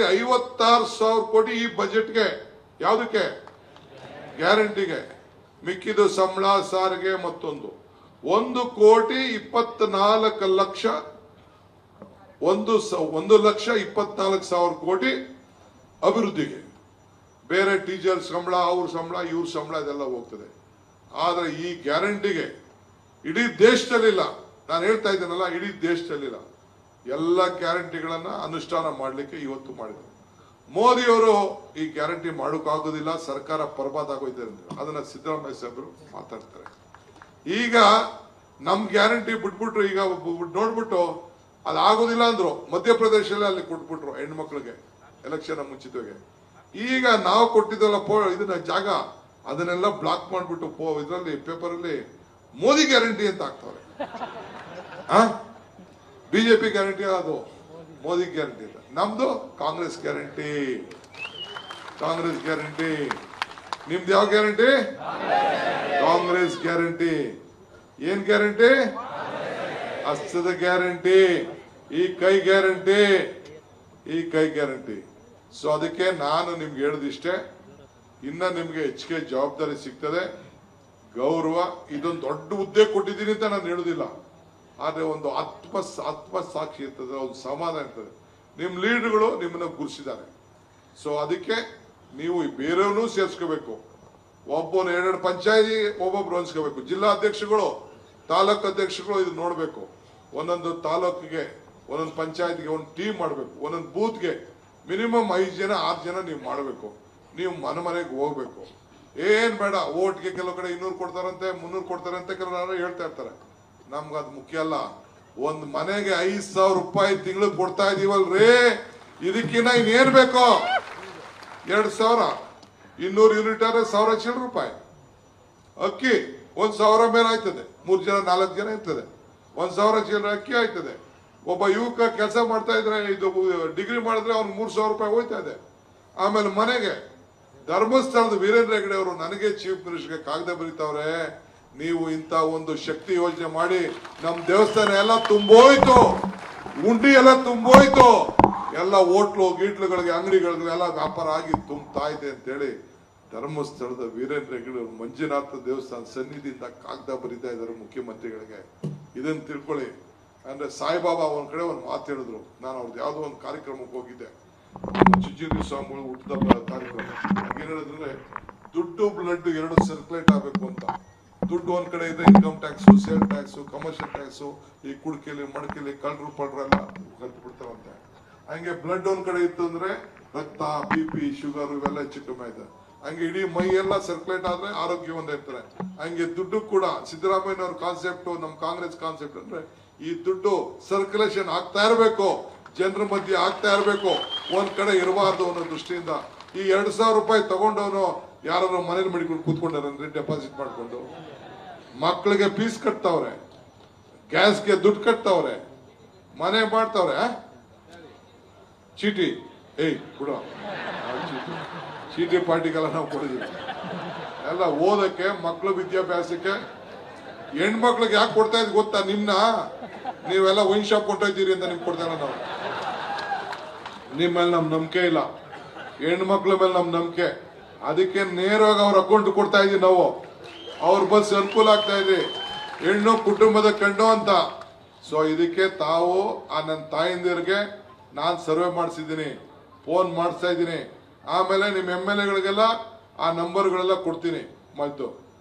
ಅದರಲ್ಲಿ ಐವತ್ತಾರು ಸಾವಿರ ಕೋಟಿ ಈ ಬಜೆಟ್ಗೆ. ಯಾವುದಕ್ಕೆ? ಗ್ಯಾರಂಟಿಗೆ. ಮಿಕ್ಕಿದ ಸಂಬಳ, ಸಾರಿಗೆ ಮತ್ತೊಂದು. ಒಂದು ಕೋಟಿ ಇಪ್ಪತ್ನಾಲ್ಕು ಲಕ್ಷ, ಒಂದು ಒಂದು ಲಕ್ಷ ಇಪ್ಪತ್ನಾಲ್ಕು ಸಾವಿರ ಕೋಟಿ ಅಭಿವೃದ್ಧಿಗೆ. ಬೇರೆ ಟೀಚರ್ ಸಂಬಳ, ಅವ್ರ ಸಂಬಳ, ಇವ್ರ ಸಂಬಳ ಇದೆಲ್ಲ ಹೋಗ್ತದೆ. ಆದ್ರೆ ಈ ಗ್ಯಾರಂಟಿಗೆ ಇಡೀ ದೇಶದಲ್ಲಿಲ್ಲ. ನಾನು ಹೇಳ್ತಾ ಇದ್ದೇನಲ್ಲ, ಇಡೀ ದೇಶದಲ್ಲಿಲ್ಲ. ಎಲ್ಲ ಗ್ಯಾರಂಟಿಗಳನ್ನ ಅನುಷ್ಠಾನ ಮಾಡಲಿಕ್ಕೆ ಇವತ್ತು ಮಾಡಿದರು. ಮೋದಿಯವರು ಈ ಗ್ಯಾರಂಟಿ ಮಾಡೋಕ್ಕಾಗೋದಿಲ್ಲ, ಸರ್ಕಾರ ಅಂತ ಅದನ್ನ ಸಿದ್ದರಾಮಯ್ಯ ಸಾಹೇಬರು ಮಾತಾಡ್ತಾರೆ. ಈಗ ನಮ್ ಗ್ಯಾರಂಟಿ ಬಿಟ್ಬಿಟ್ರು, ಈಗ ನೋಡ್ಬಿಟ್ಟು ಅದಾಗೋದಿಲ್ಲ ಅಂದ್ರು ಮಧ್ಯಪ್ರದೇಶದಲ್ಲಿ ಅಲ್ಲಿ ಕೊಟ್ಬಿಟ್ರು ಹೆಣ್ಮಕ್ಳಿಗೆ, ಎಲೆಕ್ಷನ್ ಮುಂಚಿತವಾಗಿ. ಈಗ ನಾವು ಕೊಟ್ಟಿದ್ದಲ್ಲ ಇದನ್ನ ಜಾಗ, ಅದನ್ನೆಲ್ಲ ಬ್ಲಾಕ್ ಮಾಡ್ಬಿಟ್ಟು ಇದರಲ್ಲಿ ಪೇಪರ್ ಅಲ್ಲಿ ಮೋದಿ ಗ್ಯಾರಂಟಿ ಅಂತ ಹಾಕ್ತವ್ರೆ. ಬಿಜೆಪಿ ಗ್ಯಾರಂಟಿ ಅದು, ಮೋದಿ ಗ್ಯಾರಂಟಿ ಇಲ್ಲ. ನಮ್ದು ಕಾಂಗ್ರೆಸ್ ಗ್ಯಾರಂಟಿ. Congress guarantee. ನಿಮ್ದು ಯಾವ ಗ್ಯಾರಂಟಿ? Congress guarantee. ಏನ್ ಗ್ಯಾರಂಟಿ? ಹಸ್ತದ ಗ್ಯಾರಂಟಿ. ಈ ಕೈ ಗ್ಯಾರಂಟಿ. ಈ ಕೈ ಗ್ಯಾರಂಟಿ. ಸೊ ಅದಕ್ಕೆ ನಾನು ನಿಮ್ಗೆ ಹೇಳಿದಿಷ್ಟೇ ಇನ್ನ ನಿಮ್ಗೆ ಹೆಚ್ಚಿಗೆ ಜವಾಬ್ದಾರಿ ಸಿಗ್ತದೆ. ಗೌರವ, ಇದೊಂದು ದೊಡ್ಡ ಹುದ್ದೆ ಕೊಟ್ಟಿದ್ದೀನಿ ಅಂತ ನಾನು ಹೇಳುದಿಲ್ಲ. ಆದ್ರೆ ಒಂದು ಆತ್ಮ ಆತ್ಮ ಸಾಕ್ಷಿ ಇರ್ತದೆ, ಒಂದು ಸಮಾಧಾನ ಇರ್ತದೆ. ನಿಮ್ಮ ಲೀಡರ್ಗಳು ನಿಮ್ಮನ್ನ ಗುರುಸಿದ್ದಾರೆ. ಸೊ ಅದಕ್ಕೆ ನೀವು ಬೇರೆಯವ್ರನ್ನೂ ಸೇರಿಸ್ಕೋಬೇಕು. ಒಬ್ಬನ ಎರಡೆರಡು ಪಂಚಾಯತಿ, ಒಬ್ಬೊಬ್ರು ಅನ್ಸ್ಕೋಬೇಕು. ಜಿಲ್ಲಾ ಅಧ್ಯಕ್ಷಗಳು, ತಾಲೂಕು ಅಧ್ಯಕ್ಷಗಳು ಇದು ನೋಡಬೇಕು. ಒಂದೊಂದು ತಾಲೂಕಿಗೆ, ಒಂದೊಂದು ಪಂಚಾಯತ್ಗೆ ಒಂದು ಟೀಮ್ ಮಾಡಬೇಕು. ಒಂದೊಂದು ಬೂತ್ಗೆ ಮಿನಿಮಮ್ ಐದು ಜನ, ಆರು ಜನ ನೀವು ಮಾಡಬೇಕು. ನೀವು ಮನೆ ಮನೆಗೆ ಹೋಗ್ಬೇಕು. ಏನ್ ಬೇಡ, ಓಟ್ಗೆ ಕೆಲವು ಕಡೆ ಇನ್ನೂರು ಕೊಡ್ತಾರಂತೆ, ಮುನ್ನೂರು ಕೊಡ್ತಾರಂತೆ, ಕೆಲವರು ಹೇಳ್ತಾ ಇರ್ತಾರೆ. ನಮ್ಗೆ ಅದು ಮುಖ್ಯ ಅಲ್ಲ. ಒಂದ್ ಮನೆಗೆ ಐದ್ ಸಾವಿರ ರೂಪಾಯಿ ತಿಂಗಳಿಗೆ ಕೊಡ್ತಾ ಇದೀವಲ್ರಿ? ಇದಕ್ಕಿನ್ನ ಇನ್ನೇನ್ ಬೇಕು? ಎರಡ್ ಸಾವಿರ. ಇನ್ನೂರು ಯೂನಿಟ್ ಆದ್ರೆ ಸಾವಿರ ಚಿಲ್ಲರೆ ರೂಪಾಯಿ. ಅಕ್ಕಿ ಒಂದ್ ಸಾವಿರ ಮೇಲೆ ಆಯ್ತದೆ. ಮೂರ್ ಜನ, ನಾಲ್ಕು ಜನ ಇರ್ತದೆ. ಒಂದ್ ಸಾವಿರ ಚಿಲ್ಲರೆ ಅಕ್ಕಿ ಆಯ್ತದೆ. ಒಬ್ಬ ಯುವಕ ಕೆಲಸ ಮಾಡ್ತಾ ಇದ್ರೆ, ಇದು ಡಿಗ್ರಿ ಮಾಡಿದ್ರೆ ಅವ್ನು ಮೂರ್ ಸಾವಿರ ರೂಪಾಯಿ ಹೋಯ್ತಾ ಇದೆ. ಆಮೇಲೆ ಮನೆಗೆ ಧರ್ಮಸ್ಥಳದ ವೀರೇಂದ್ರ ಹೆಗಡೆ ಅವರು ನನಗೆ ಚೀಫ್ ಮಿನಿಸ್ಟರ್ಗೆ ಕಾಗದ ಬರೀತಾವ್ರೆ. ನೀವು ಇಂತ ಒಂದು ಶಕ್ತಿ ಯೋಜನೆ ಮಾಡಿ ನಮ್ ದೇವಸ್ಥಾನ ಎಲ್ಲ ತುಂಬೋಯ್ತು, ಉಂಡಿ ಎಲ್ಲ ತುಂಬೋಯ್ತು. ಎಲ್ಲ ಹೋಟ್ಲು, ಗೀಟ್ಲುಗಳಿಗೆ ಅಂಗಡಿಗಳಿಗೆ ಎಲ್ಲ ವ್ಯಾಪಾರ ಆಗಿ ತುಂಬ್ತಾ ಇದೆ ಅಂತೇಳಿ ಧರ್ಮಸ್ಥಳದ ವೀರೇಂದ್ರ ಅವರು ಮಂಜುನಾಥ ದೇವಸ್ಥಾನ ಸನ್ನಿಧಿಯಿಂದ ಕಾಗದ ಬರೀತಾ ಇದ್ದಾರೆ ಮುಖ್ಯಮಂತ್ರಿಗಳಿಗೆ. ಇದನ್ನ ತಿಳ್ಕೊಳ್ಳಿ. ಅಂದ್ರೆ ಸಾಯಿಬಾಬಾ ಒಂದ್ ಕಡೆ ಒಂದು ಮಾತು ಹೇಳಿದ್ರು. ನಾನು ಅವ್ರದ್ದು ಯಾವುದೋ ಒಂದು ಕಾರ್ಯಕ್ರಮಕ್ಕೆ ಹೋಗಿದ್ದೆ. ಚುಂಚುರಿ ಸ್ವಾಮಿಗಳು ಹುಟ್ಟಿದ ಕಾರ್ಯಕ್ರಮ ಏನ್ ಹೇಳಿದ್ರೆ ದುಡ್ಡು ಬ್ಲಡ್ ಎರಡು ಸರ್ಕ್ಯುಲೇಟ್ ಆಗಬೇಕು ಅಂತ. ದುಡ್ಡು ಒಂದ್ ಕಡೆ ಇದೆ income tax sale tax commercial tax ಈ ಕುಡ್ಕೆಲಿ, ಮಡಕೆಲಿ, ಕಳ್ಳರು, ಪಡ್ರಲ್ಲ ಕಲ್ತು ಬಿಡ್ತಾರಂತೆ ಹಂಗೆ ಬ್ಲಡ್ ಒಂದ್ ಕಡೆ ಇತ್ತು ಅಂದ್ರೆ ರಕ್ತ ಬಿ ಪಿ ಶುಗರ್ ಇವೆಲ್ಲ ಹೆಚ್ಚು ಕಮ್ಮಿ ಇದೆ. ಹಂಗೆ ಇಡೀ ಮೈ ಎಲ್ಲ ಸರ್ಕ್ಯುಲೇಟ್ ಆದ್ರೆ ಒಂದೇ ಇರ್ತಾರೆ ಹಂಗೆ ದುಡ್ಡು ಕೂಡ ಸಿದ್ದರಾಮಯ್ಯನವ್ರ ಕಾನ್ಸೆಪ್ಟ್ ನಮ್ ಕಾಂಗ್ರೆಸ್ ಕಾನ್ಸೆಪ್ಟ್ ಅಂದ್ರೆ ಈ ದುಡ್ಡು ಸರ್ಕ್ಯುಲೇಷನ್ ಆಗ್ತಾ ಇರಬೇಕು, ಜನರ ಮಧ್ಯೆ ಆಗ್ತಾ ಇರಬೇಕು, ಒಂದ್ ಕಡೆ ಇರಬಾರ್ದು ಅನ್ನೋ ದೃಷ್ಟಿಯಿಂದ ಈ ಎರಡ್ ಸಾವಿರ ರೂಪಾಯಿ ತಗೊಂಡವನು ಯಾರು ಮನೇಲಿ ಮಡಿಕೊಂಡು ಕೂತ್ಕೊಂಡಾರಂದ್ರೆ ಡೆಪಾಸಿಟ್ ಮಾಡಿಕೊಂಡು. ಮಕ್ಕಳಿಗೆ ಫೀಸ್ ಕಟ್ತಾವ್ರೆ. ಗ್ಯಾಸ್ಗೆ ದುಡ್ಡು ಕಟ್ತಾವ್ರೆ. ಮನೆ ಮಾಡ್ತಾವ್ರೆ ಚೀಟಿ. ಏಯ್ ಕೊಡ ಚೀಟಿ. ಪಾರ್ಟಿಗೆಲ್ಲ ನಾವು ಕೊಡಿದೀವಿ ಎಲ್ಲ ಓದಕ್ಕೆ ಮಕ್ಕಳು ವಿದ್ಯಾಭ್ಯಾಸಕ್ಕೆ. ಹೆಣ್ಮಕ್ಳಿಗೆ ಯಾಕೆ ಕೊಡ್ತಾ ಇದ್ ಗೊತ್ತಾ ನಿಮ್ನ? ನೀವೆಲ್ಲ ವೈನ್ ಶಾಪ್ ಕೊಂಡೋಯ್ತೀರಿ ಅಂತ ನಿಮ್ಗೆ ಕೊಡ್ತಾರ ನಾವು ನಿಮ್ಮ ಮೇಲೆ ನಮ್ ನಂಬಿಕೆ ಇಲ್ಲ. ಹೆಣ್ಮಕ್ಳ ಮೇಲೆ ನಮ್ ನಂಬಿಕೆ. ಅದಕ್ಕೆ ನೇರವಾಗಿ ಅವ್ರ ಅಕೌಂಟ್ ಕೊಡ್ತಾ ಇದೀವಿ ನಾವು. ಅವ್ರ ಬಸ್ ಅನುಕೂಲ ಆಗ್ತಾ ಇದೆ. ಹೆಣ್ಣು ಕುಟುಂಬದ ಕಣ್ಣು ಅಂತ. ಸೊ ಇದಕ್ಕೆ ತಾವು ಆ ನನ್ನ ತಾಯಿಂದಿರಿಗೆ ನಾನು ಸರ್ವೆ ಮಾಡಿಸಿದ್ದೀನಿ. ಫೋನ್ ಮಾಡಿಸ್ತಾ ಇದ್ದೀನಿ ಆಮೇಲೆ ನಿಮ್ಮ ಎಂ ಎಲ್ ಎಗಳಿಗೆಲ್ಲ ಆ ನಂಬರ್ಗಳೆಲ್ಲ ಕೊಡ್ತೀನಿ. ಮತ್ತು